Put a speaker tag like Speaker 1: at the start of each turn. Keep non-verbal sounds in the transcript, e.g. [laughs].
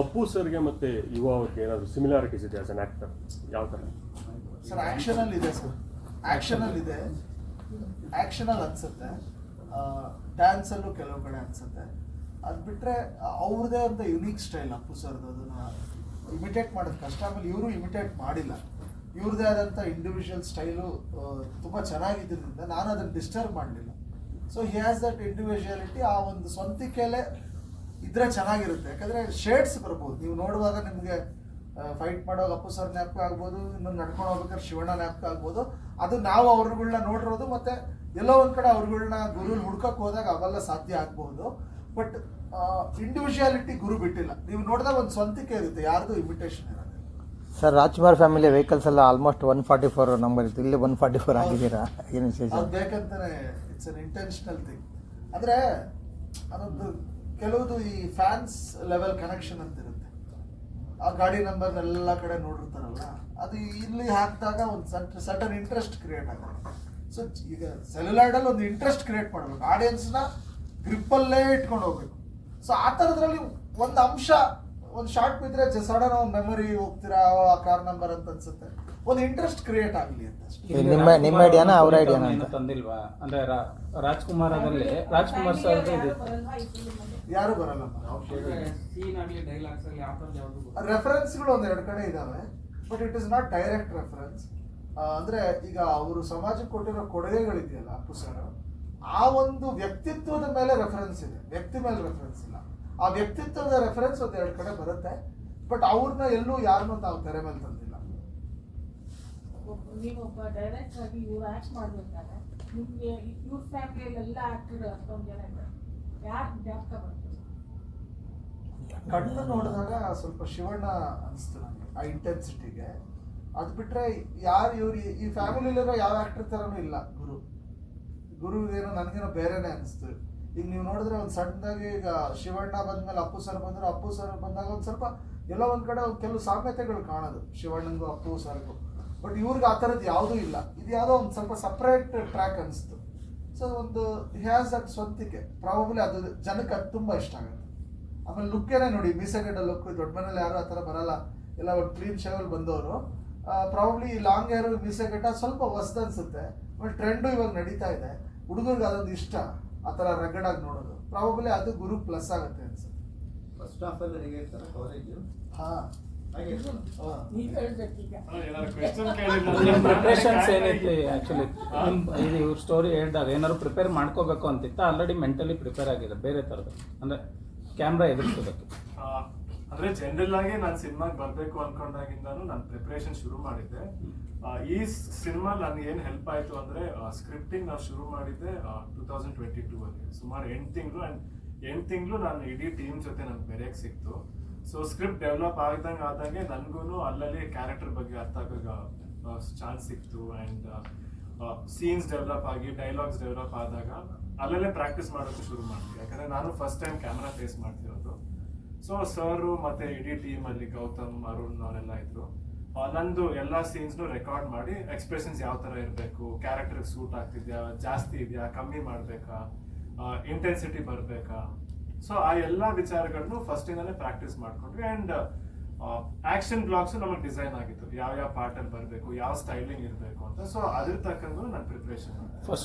Speaker 1: ಅಪ್ಪು ಸರ್ಗೆ ಮತ್ತೆ ಯುವ ಅವ್ರಿಗೆ ಏನಾದ್ರು ಸಿಮಿಲಾರಿಟೀಸ್ ಇದೆ ಆಸ್ ಅನ್ ಆಕ್ಟರ್ ಯಾವ ಥರ
Speaker 2: ಸರ್ ಆ್ಯಕ್ಷನಲ್ಲಿ ಇದೆ ಸರ್ ಆ್ಯಕ್ಷನಲ್ಲಿ ಇದೆ ಆ್ಯಕ್ಷನಲ್ಲಿ ಅನ್ಸುತ್ತೆ ಡ್ಯಾನ್ಸಲ್ಲೂ ಕೆಲವು ಕಡೆ ಅನ್ಸುತ್ತೆ. ಅದು ಬಿಟ್ಟರೆ ಅವ್ರದ್ದೇ ಅಂತ ಯುನೀಕ್ ಸ್ಟೈಲ್ ಅಪ್ಪು ಸರ್ದು. ಅದನ್ನ ಇಮಿಟೇಟ್ ಮಾಡೋದು ಕಷ್ಟ. ಆಮೇಲೆ ಇವರು ಇಮಿಟೇಟ್ ಮಾಡಿಲ್ಲ. ಇವ್ರದೇ ಆದಂಥ ಇಂಡಿವಿಜುವಲ್ ಸ್ಟೈಲು ತುಂಬ ಚೆನ್ನಾಗಿದ್ದರಿಂದ ನಾನು ಅದನ್ನು ಡಿಸ್ಟರ್ಬ್ ಮಾಡಲಿಲ್ಲ. So he has that individuality ಆ ಒಂದು ಸ್ವಂತಿಕೆಯಲ್ಲೇ ಇದ್ರೆ ಚೆನ್ನಾಗಿರುತ್ತೆ. ಯಾಕಂದ್ರೆ ಶೇಡ್ಸ್ ಬರ್ಬೋದು. ನೀವು ನೋಡುವಾಗ ನಿಮಗೆ ಫೈಟ್ ಮಾಡೋ ಅಪ್ಪು ಸರ್ ಜ್ಞಾಪಕ ಆಗ್ಬೋದು ಇನ್ನೊಂದು ನಡ್ಕೊಂಡು ಹೋಗ್ಬೇಕಾದ್ರೆ ಶಿವಣ್ಣ ಜ್ಞಾಪಕ ಆಗ್ಬೋದು. ಅದು ನಾವು ಅವ್ರಗಳನ್ನ ನೋಡಿರೋದು ಮತ್ತೆ ಎಲ್ಲೋ ಒಂದು ಕಡೆ ಅವ್ರಗಳನ್ನ ಗುರು ಹುಡ್ಕಕ್ ಹೋದಾಗ ಅವೆಲ್ಲ ಸಾಧ್ಯ ಆಗ್ಬಹುದು ಬಟ್ ಇಂಡಿವಿಜುವಾಲಿಟಿ ಗುರು ಬಿಟ್ಟಿಲ್ಲ. ನೀವು ನೋಡಿದಾಗ ಒಂದು ಸ್ವಂತಿಕೆ ಇರುತ್ತೆ. ಯಾರ್ದು ಇಮಿಟೇಷನ್ ಇರೋದು
Speaker 3: ಸರ್ ರಾಜ್ಕುಮಾರ್ ಫ್ಯಾಮಿಲಿ ವೆಹಿಕಲ್ಸ್ ಎಲ್ಲ almost one forty four number ಇತ್ತು. ಇಲ್ಲಿ ಒನ್ ಫಾರ್ಟಿ ಫೋರ್ ಆಗಿದ್ದೀರಾ? ಏನು ವಿಶೇಷ?
Speaker 2: ಬೇಕಂತಾನೆ ಇಟ್ಸ್ ಅನ್ ಇಂಟೆನ್ಷನಲ್ ಥಿಂಗ್ ಅಂದ್ರೆ ಅದೊಂದು ಕೆಲವುದು ಈ ಫ್ಯಾನ್ಸ್ ಲೆವೆಲ್ ಕನೆಕ್ಷನ್ ಅಂತ ಇರುತ್ತೆ ಆ ಗಾಡಿ ನಂಬರ್ ಎಲ್ಲ ಕಡೆ ನೋಡಿರ್ತಾರಲ್ಲ, ಅದು ಇಲ್ಲಿ ಹಾಕಿದಾಗ ಒಂದು ಸಟ್ ಸಟನ್ ಇಂಟ್ರೆಸ್ಟ್ ಕ್ರಿಯೇಟ್ ಆಗುತ್ತೆ. ಸೊ ಈಗ ಸೆಲ್ಯುಲಾಯ್ಡಲ್ಲಿ ಒಂದು ಇಂಟ್ರೆಸ್ಟ್ ಕ್ರಿಯೇಟ್ ಮಾಡಬೇಕು. ಆಡಿಯನ್ಸ್ನ ಗ್ರಿಪ್ಪಲ್ಲೇ ಇಟ್ಕೊಂಡು ಹೋಗ್ಬೇಕು. ಸೊ ಆ ಥರದ್ರಲ್ಲಿ ಒಂದು ಅಂಶ, ಒಂದು ಶಾರ್ಟ್ ಬಿದ್ದರೆ ಸಡನ್ ಒಂದು ಮೆಮೊರಿ ಹೋಗ್ತೀರಾ ಆ ಕಾರ್ ನಂಬರ್ ಅಂತ ಅನ್ಸುತ್ತೆ. ಒಂದು ಇಂಟ್ರೆಸ್ಟ್ ಕ್ರಿಯೇಟ್ ಆಗಲಿ ಅಂತ ಅಷ್ಟೇ.
Speaker 3: ನಿಮ್ಮ ನಿಮ್ಮ ಐಡಿಯಾನ ಅವ್ರ ಐಡಿಯಾನ ಅಂತ.
Speaker 4: ತಂದಿಲ್ವಾ? ಅಂದ್ರೆ ರಾ- ರಾಜ್ಕುಮಾರದಲ್ಲಿ ರಾಜ್ಕುಮಾರ್ ಸರ್ ಇದು.
Speaker 2: ಯಾರು ಬರಲ್ಲ
Speaker 5: ಸೀನ್ ಆಗ್ಲಿ ಡೈಲಾಗ್ಸ್ ಆಗ್ಲಿ ಆ ಥರದ್ದು ಯಾವ್ದು ಗೊತ್ತಿಲ್ಲ.
Speaker 2: ರೆಫರೆನ್ಸ್ಗಳು ಒಂದ್ ಎರಡು ಕಡೆ ಇದಾವೆ but it is not direct reference ಅಂದ್ರೆ ಈಗ ಅವರು ಸಮಾಜಕ್ಕೆ ಕೊಟ್ಟಿರೋ ಕೊಡುಗೆಗಳಿದೆಯಲ್ಲ ಅಪ್ಪು ಸರ್ ಆ ಒಂದು ವ್ಯಕ್ತಿತ್ವದ ಮೇಲೆ ರೆಫರೆನ್ಸ್ ಇದೆ. ವ್ಯಕ್ತಿ ಮೇಲೆ ರೆಫರೆನ್ಸ್ ಇಲ್ಲ. ಆ ವ್ಯಕ್ತಿತ್ವದ ರೆಫರೆನ್ಸ್ ಒಂದ್ ಎರಡು ಕಡೆ ಬರುತ್ತೆ ಬಟ್ ಅವ್ರನ್ನ ಎಲ್ಲೂ ಯಾರನ್ನೂ ತಾವು ತೆರೆ ಮೇಲೆ ತಂದಿಲ್ಲ.
Speaker 6: ನೀವೊಬ್ಬ ಡೈರೆಕ್ಟ್ ಆಗಿ ಇವ್ರು ಆಕ್ಟ್ ಮಾಡ್ಬೇಕಾದ್ರೆ ನಿಮ್ಗೆ ಇವ್ರ ಫ್ಯಾಮಿಲಿಯಲ್ಲೆಲ್ಲ ಆಕ್ಟರ್ ಅಷ್ಟೊಂದು ಜನ ಇದ್ದಾರೆ. ಯಾರು ಜ್ಞಾಪಕ ಬರ್ತದೆ
Speaker 2: ಕಣ್ಣು ನೋಡಿದಾಗ ಸ್ವಲ್ಪ ಶಿವಣ್ಣ ಅನಿಸ್ತು ನನಗೆ ಆ ಇಂಟೆನ್ಸಿಟಿಗೆ ಅದು ಬಿಟ್ಟರೆ ಯಾರು ಇವ್ರು ಈ- ಫ್ಯಾಮಿಲಿಲಿರೋ ಯಾವ ಆಕ್ಟರ್ ಥರನೂ ಇಲ್ಲ ಗುರು. ಗುರು ಏನೋ ನನಗೇನೋ ಬೇರೆನೇ ಅನಿಸ್ತು. ಈಗ ನೀವು ನೋಡಿದ್ರೆ ಒಂದು ಸಣ್ಣದಾಗಿ ಈಗ ಶಿವಣ್ಣ ಬಂದಮೇಲೆ ಅಪ್ಪು ಸರ್ ಬಂದರು, ಅಪ್ಪು ಸರ್ ಬಂದಾಗ ಒಂದು ಸ್ವಲ್ಪ ಎಲ್ಲೋ ಒಂದು ಕಡೆ ಕೆಲವು ಸಾಮ್ಯತೆಗಳು ಕಾಣೋದು. ಶಿವಣ್ಣಂಗೂ ಅಪ್ಪು ಸರ್ಗೂ ಬಟ್ ಇವ್ರಿಗೆ ಆ ಥರದ್ದು ಯಾವುದೂ ಇಲ್ಲ. ಇದು ಯಾವುದೋ ಒಂದು ಸ್ವಲ್ಪ ಸಪ್ರೇಟ್ ಟ್ರ್ಯಾಕ್ ಅನಿಸ್ತು. ಸೊ ಒಂದು ಹ್ಯಾಸ್ ದಟ್ ಸ್ವಂತಿಕೆ. ಪ್ರಾಬಬ್ಲಿ ಅದು ಜನಕ್ಕೆ ಅದು ತುಂಬ ಇಷ್ಟ ಆಗುತ್ತೆ. ಆಮೇಲೆ ಲುಕ್ಕೇನೆ ನೋಡಿ ಮೀಸೆಗಡ್ಡ ಲುಕ್ ದೊಡ್ಡ ಮನೇಲಿ ಯಾರು ಆ ಥರ ಬರಲ್ಲ. ಎಲ್ಲ ಒಂದು ಕ್ಲೀನ್ ಶೇವಲ್ಲಿ ಬಂದವರು. ಪ್ರಾಬಬ್ಲಿ ಈ ಲಾಂಗ್ ಹೇರ್ ಮೀಸೆಗಡ್ಡ ಸ್ವಲ್ಪ ಹೊಸ್ದು ಅನಿಸುತ್ತೆ. ಬಟ್ ಟ್ರೆಂಡು ಇವಾಗ ನಡೀತಾ ಇದೆ. ಹುಡುಗರಿಗೆ ಅದೊಂದು ಇಷ್ಟ ಆ ಥರ ರಗಡಾಗಿ ನೋಡೋದು. ಪ್ರಾಬಬ್ಲಿ ಅದು ಗುರು ಪ್ಲಸ್ ಆಗುತ್ತೆ ಅನ್ಸುತ್ತೆ.
Speaker 7: ಫಸ್ಟ್ ಆಫ್ ಅಲ್ಲಿ ಹೇಗೆ ಇರ್ತಾರೆ ಕವರೇಜ್
Speaker 2: ಹಾಂ.
Speaker 4: ಪ್ರಿಪ್ರೇಷನ್ಸ್ ಏನೈತಿ [laughs] ಇದು ಇವ್ರ ಸ್ಟೋರಿ ಹೇಳ್ದಾಗ ಏನಾದ್ರು ಪ್ರಿಪೇರ್ ಮಾಡ್ಕೋಬೇಕು ಅಂತಿತ್ತ? ಆಲ್ರೆಡಿ ಮೆಂಟಲಿ ಪ್ರಿಪೇರ್ ಆಗಿದೆ ಬೇರೆ ಥರದ್ದು ಅಂದ್ರೆ ಕ್ಯಾಮ್ರಾ ಎದುರಿಸೋದಕ್ಕೆ
Speaker 8: ಆ, ಅಂದ್ರೆ ಜನರಲ್ ಆಗಿ ನಾನು ಸಿನಿಮಾಗೆ ಬರಬೇಕು ಅನ್ಕೊಂಡಾಗಿಂದಾನು ನಾನು ಪ್ರಿಪರೇಷನ್ ಶುರು ಮಾಡಿದ್ದೆ. ಆ, ಈ ಸಿನಿಮಾ ನನ್ಗೆ ಏನ್ ಹೆಲ್ಪ್ ಆಯ್ತು ಅಂದ್ರೆ ಸ್ಕ್ರಿಪ್ಟಿಂಗ್ ನಾವು ಶುರು ಮಾಡಿದ್ದೆ ಟೂ ತೌಸಂಡ್ ಟ್ವೆಂಟಿ ಟೂ ಅಲ್ಲಿ. ಸುಮಾರು ಎಂಟು ತಿಂಗಳು ಅಂಡ್ ಎಂಟು ತಿಂಗಳು ನಾನು ಇಡೀ ಟೀಮ್ ಜೊತೆ ನನ್ಗೆ ಬೆರೆಯಕ್ಕೆ ಸಿಕ್ತು. ಸೊ ಸ್ಕ್ರಿಪ್ಟ್ ಡೆವಲಪ್ ಆಗ್ದಂಗೆ ಆದಂಗೆ ನನಗೂ ಅಲ್ಲಲ್ಲಿ ಕ್ಯಾರೆಕ್ಟರ್ ಬಗ್ಗೆ ಅರ್ಥ ಆಗೋ ಚಾನ್ಸ್ ಸಿಕ್ತು ಆ್ಯಂಡ್ ಸೀನ್ಸ್ ಡೆವಲಪ್ ಆಗಿ ಡೈಲಾಗ್ಸ್ ಡೆವಲಪ್ ಆದಾಗ ಅಲ್ಲಲ್ಲೇ ಪ್ರಾಕ್ಟೀಸ್ ಮಾಡೋಕೆ ಶುರು ಮಾಡ್ತೀವಿ. ಯಾಕಂದರೆ ನಾನು ಫಸ್ಟ್ ಟೈಮ್ ಕ್ಯಾಮ್ರಾ ಫೇಸ್ ಮಾಡ್ತಿರೋದು. ಸೊ ಸರು ಮತ್ತು ಇಡೀ ಟೀಮಲ್ಲಿ ಗೌತಮ್, ಅರುಣ್ ಅವರೆಲ್ಲ ಇದ್ದರು ನಂದು ಎಲ್ಲ ಸೀನ್ಸ್ನು ರೆಕಾರ್ಡ್ ಮಾಡಿ ಎಕ್ಸ್ಪ್ರೆಷನ್ಸ್ ಯಾವ ಥರ ಇರಬೇಕು ಕ್ಯಾರೆಕ್ಟರ್ಗೆ ಸೂಟ್ ಆಗ್ತಿದ್ಯಾ, ಜಾಸ್ತಿ ಇದೆಯಾ, ಕಮ್ಮಿ ಮಾಡಬೇಕಾ ಇಂಟೆನ್ಸಿಟಿ ಬರಬೇಕಾ ಸೊ ಆ ಎಲ್ಲ ವಿಚಾರಗಳನ್ನು ಫಸ್ಟ್ ಇಂದಾನೆ ಪ್ರಾಕ್ಟೀಸ್ ಮಾಡ್ಕೊಂಡ್ವಿ ಅಂಡ್ ಆಕ್ಷನ್ ಬ್ಲಾಗ್ಸ್ ನಮಗೆ ಡಿಸೈನ್ ಆಗಿತ್ತು. ಯಾವ ಯಾವ ಪಾರ್ಟ್ ಅಲ್ಲಿ ಬರಬೇಕು, ಯಾವ ಸ್ಟೈಲಿಂಗ್ ಇರಬೇಕು ಅಂತ. ಸೊ ಅದ್ರ ತಕ್ಕಂಗೂ ನಾನು ಪ್ರಿಪ್ರೇಷನ್
Speaker 4: ಫಸ್ಟ್